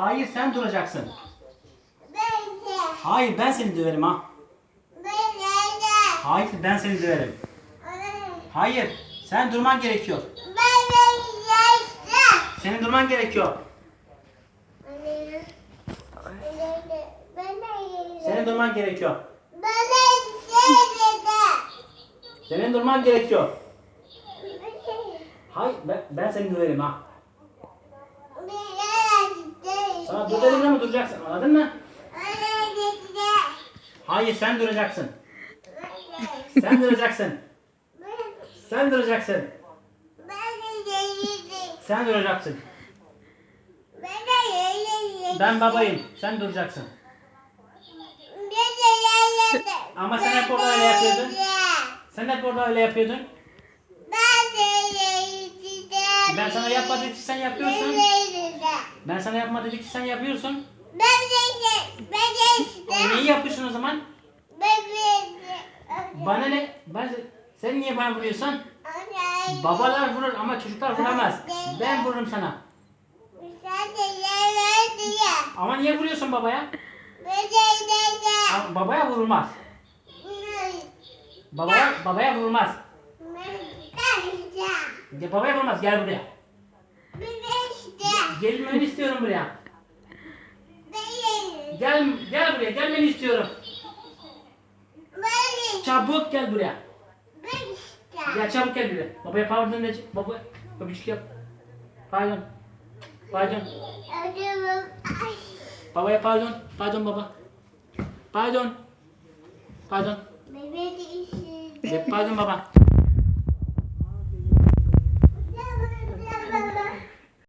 Hayır sen duracaksın. Hayır ben seni döverim ha. Hayır ben seni döverim. Hayır sen durman gerekiyor. Senin durman gerekiyor. Senin durman gerekiyor. Senin durman gerekiyor. Hayır ben, ben seni döverim ha. Sana dur dedim ama duracaksın anladın mı? Hayır sen duracaksın. Sen duracaksın. Sen duracaksın. Sen duracaksın. Ben babayım. Sen duracaksın. Ama sen hep orada öyle yapıyordun. Sen hep orada öyle yapıyordun. Ben sana yapma dedik sen yapıyorsun. Ben sana yapma dedik sen yapıyorsun. E neyi yapıyorsun o zaman? Bana ne? Ben, sen niye bana vuruyorsun? Babalar vurur ama çocuklar vuramaz. Ben vururum sana. Ama niye vuruyorsun babaya? Ama babaya vurulmaz. Babaya, babaya vurulmaz. Ya babaya vurulmaz. Gel buraya. Gelmeni istiyorum buraya. Gel, gel buraya. Gelmeni istiyorum. Çabuk gel buraya. Ya çabuk gel buraya. Babaya pardon de. Baba, öpücük yap. Pardon. Pardon. Babaya pardon. Pardon baba. Pardon. Pardon. Bebek işi. Pardon baba.